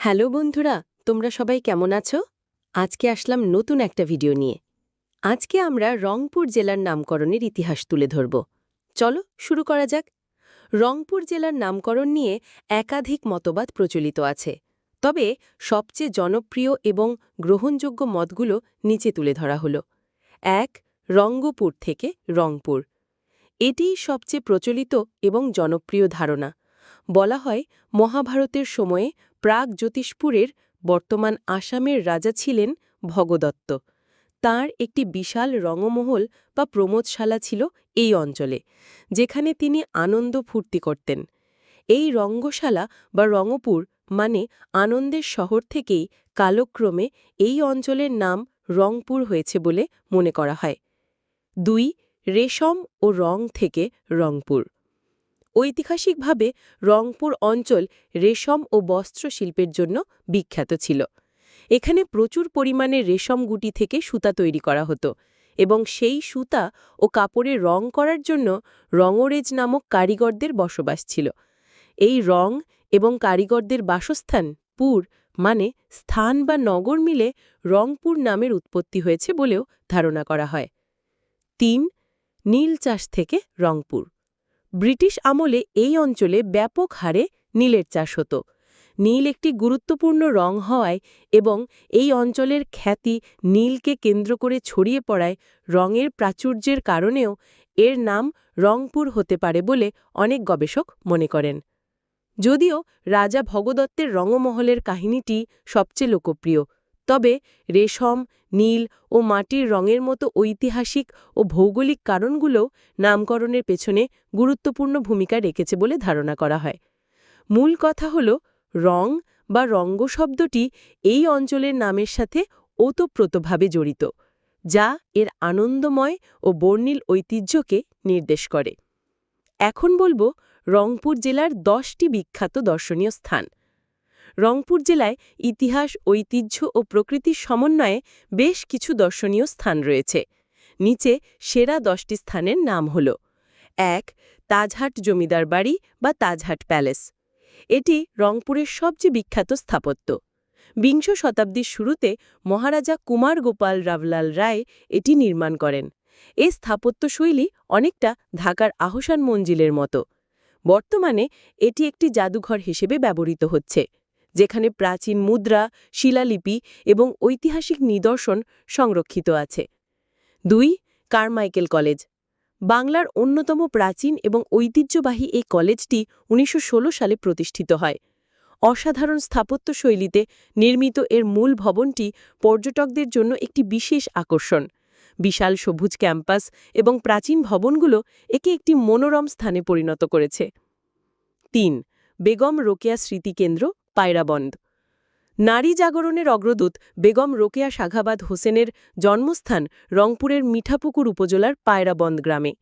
Hello বন্ধুরা, তোমরা সবাই কেমন আছো? আজকে আসলাম নতুন একটা ভিডিও নিয়ে। আজকে আমরা রংপুর জেলার নামকরণের ইতিহাস তুলে ধরব। চলো শুরু করা যাক। রংপুর জেলার নামকরণ নিয়ে একাধিক মতবাদ প্রচলিত আছে, তবে সবচেয়ে জনপ্রিয় এবং গ্রহণযোগ্য মতগুলো নিচে তুলে ধরা হলো। এক, রঙ্গপুর থেকে রংপুর। এটিই সবচেয়ে প্রচলিত এবং জনপ্রিয় ধারণা। বলা হয় মহাভারতের সময়ে প্রাগ জ্যোতিষপুরের বর্তমান আসামের রাজা ছিলেন ভগদত্ত। তার একটি বিশাল রঙমহল বা প্রমোদশালা ছিল এই অঞ্চলে, যেখানে তিনি আনন্দ ফুর্তি করতেন। এই রঙ্গশালা বা রঙপুর মানে আনন্দের শহর থেকেই কালক্রমে এই অঞ্চলের নাম রংপুর হয়েছে বলে মনে করা হয়। দুই, রেশম ও রং থেকে রংপুর। ঐতিহাসিকভাবে রংপুর অঞ্চল রেশম ও বস্ত্র শিল্পের জন্য বিখ্যাত ছিল। এখানে প্রচুর পরিমাণে রেশম গুটি থেকে সুতা তৈরি করা হতো এবং সেই সুতা ও কাপড়ে রং করার জন্য রঙরেজ নামক কারিগরদের বসবাস ছিল। এই রং এবং কারিগরদের বাসস্থান পুর মানে স্থান বা নগর মিলে রংপুর নামের উৎপত্তি হয়েছে বলেও ধারণা করা হয়। তিন, নীল চাষ থেকে রংপুর। ব্রিটিশ আমলে এই অঞ্চলে ব্যাপক হারে নীলের চাষ হতো। নীল একটি গুরুত্বপূর্ণ রং হওয়ায় এবং এই অঞ্চলের খ্যাতি নীলকে কেন্দ্র করে ছড়িয়ে পড়ায় রঙের প্রাচুর্যের কারণেও এর নাম রংপুর হতে পারে বলে অনেক গবেষক মনে করেন। যদিও রাজা ভগদত্তের রঙমহলের কাহিনীটি সবচেয়ে লোকপ্রিয়। তবে রেশম, নীল ও মাটির রঙের মতো ঐতিহাসিক ও ভৌগোলিক কারণগুলোও নামকরণের পেছনে গুরুত্বপূর্ণ ভূমিকা রেখেছে বলে ধারণা করা হয়। মূল কথা হল, রং বা রঙ্গ শব্দটি এই অঞ্চলের নামের সাথে ওতপ্রোতভাবে জড়িত, যা এর আনন্দময় ও বর্ণিল ঐতিহ্যকে নির্দেশ করে। এখন বলব, রংপুর জেলার দশটি বিখ্যাত দর্শনীয় স্থান। রংপুর জেলায় ইতিহাস, ঐতিহ্য ও প্রকৃতির সমন্বয়ে বেশ কিছু দর্শনীয় স্থান রয়েছে। নিচে সেরা দশটি স্থানের নাম হল, এক, তাজহাট জমিদার বাড়ি বা তাজহাট প্যালেস। এটি রংপুরের সবচেয়ে বিখ্যাত স্থাপত্য। বিংশ শতাব্দীর শুরুতে মহারাজা কুমার গোপাল রাভলাল রায় এটি নির্মাণ করেন। এই স্থাপত্যশৈলী অনেকটা ঢাকার আহসান মঞ্জিলের মতো। বর্তমানে এটি একটি জাদুঘর হিসেবে ব্যবহৃত হচ্ছে। যেখানে প্রাচীন মুদ্রা, শিলালিপি এবং ঐতিহাসিক নিদর্শন সংরক্ষিত আছে। দুই, কারমাইকেল কলেজ। বাংলার অন্যতম প্রাচীন এবং ঐতিহ্যবাহী এই কলেজটি উনিশশো ষোলো সালে প্রতিষ্ঠিত হয়। অসাধারণ স্থাপত্য শৈলীতে নির্মিত এর মূল ভবনটি পর্যটকদের জন্য একটি বিশেষ আকর্ষণ। বিশাল সবুজ ক্যাম্পাস এবং প্রাচীন ভবনগুলো একে একটি মনোরম স্থানে পরিণত করেছে। তিন, বেগম রোকেয়া স্মৃতিকেন্দ্র পায়রাবন্দ নারী জাগরণের অগ্রদূত বেগম রোকেয়া সাঘাবাদ হোসেনের জন্মস্থান রংপুরের মিঠাপুকুর উপজেলার পায়রাবন্দ গ্রামে।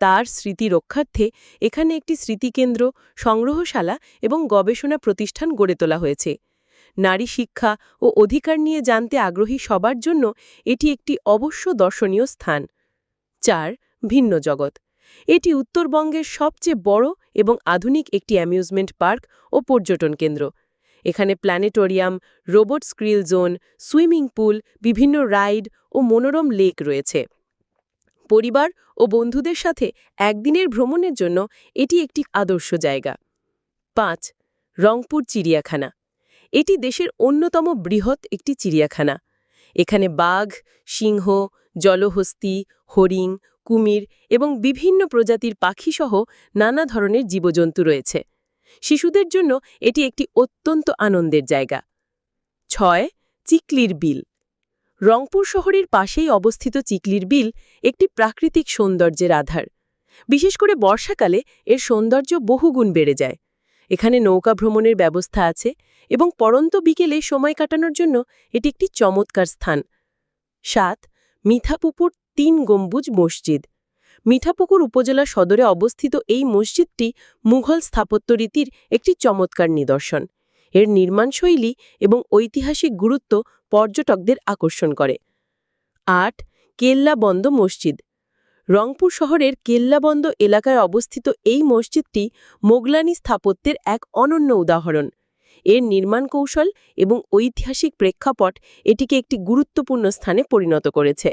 তার স্মৃতি রক্ষার্থে এখানে একটি স্মৃতিকেন্দ্র, সংগ্রহশালা এবং গবেষণা প্রতিষ্ঠান গড়ে তোলা হয়েছে। নারী শিক্ষা ও অধিকার নিয়ে জানতে আগ্রহী সবার জন্য এটি একটি অবশ্য দর্শনীয় স্থান। চার, ভিন্ন জগৎ। এটি উত্তরবঙ্গের সবচেয়ে বড় এবং আধুনিক একটি অ্যামিউজমেন্ট পার্ক ও পর্যটন কেন্দ্র। এখানে প্ল্যানেটোরিয়াম, রোবট স্ক্রিল জোন, সুইমিং পুল, বিভিন্ন রাইড ও মনোরম লেক রয়েছে। পরিবার ও বন্ধুদের সাথে একদিনের ভ্রমণের জন্য এটি একটি আদর্শ জায়গা। পাঁচ, রংপুর চিড়িয়াখানা। এটি দেশের অন্যতম বৃহৎ একটি চিড়িয়াখানা। এখানে বাঘ, সিংহ, জলহস্তি, হরিণ, কুমির এবং বিভিন্ন প্রজাতির পাখিসহ নানা ধরনের জীবজন্তু রয়েছে। শিশুদের জন্য এটি একটি অত্যন্ত আনন্দের জায়গা। ছয়, চিকলির বিল। রংপুর শহরের পাশেই অবস্থিত চিকলির বিল একটি প্রাকৃতিক সৌন্দর্যের আধার। বিশেষ করে বর্ষাকালে এর সৌন্দর্য বহুগুণ বেড়ে যায়। এখানে নৌকা ভ্রমণের ব্যবস্থা আছে এবং পরন্ত বিকেলে সময় কাটানোর জন্য এটি একটি চমৎকার স্থান। সাত, মিঠাপুকুর তিন গম্বুজ মসজিদ। মিঠাপুকুর উপজেলা সদরে অবস্থিত এই মসজিদটি মুঘল স্থাপত্য রীতির একটি চমৎকার নিদর্শন। এর নির্মাণশৈলী এবং ঐতিহাসিক গুরুত্ব পর্যটকদের আকর্ষণ করে। আট, কেল্লাবন্দ মসজিদ। রংপুর শহরের কেল্লাবন্দ এলাকায় অবস্থিত এই মসজিদটি মোগলানি স্থাপত্যের এক অনন্য উদাহরণ। এর নির্মাণ কৌশল এবং ঐতিহাসিক প্রেক্ষাপট এটিকে একটি গুরুত্বপূর্ণ স্থানে পরিণত করেছে।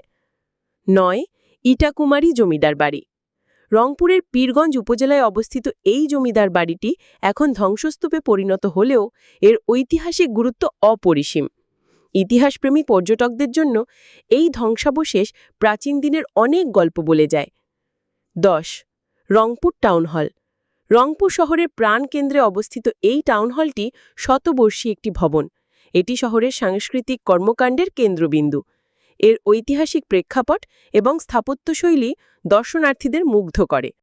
নয় ইটাকুমারী জমিদার বাড়ি। রংপুরের পীরগঞ্জ উপজেলায় অবস্থিত এই জমিদার বাড়িটি এখন ধ্বংসস্তূপে পরিণত হলেও এর ঐতিহাসিক গুরুত্ব অপরিসীম। ইতিহাসপ্রেমী পর্যটকদের জন্য এই ধ্বংসাবশেষ প্রাচীন দিনের অনেক গল্প বলে যায়। দশ, রংপুর টাউন হল। রংপুর শহরের প্রাণকেন্দ্রে অবস্থিত এই টাউন হলটি শতবর্ষী একটি ভবন। এটি শহরের সাংস্কৃতিক কর্মকাণ্ডের কেন্দ্রবিন্দু। এর ঐতিহাসিক প্রেক্ষাপট এবং স্থাপত্যশৈলী দর্শনার্থীদের মুগ্ধ করে।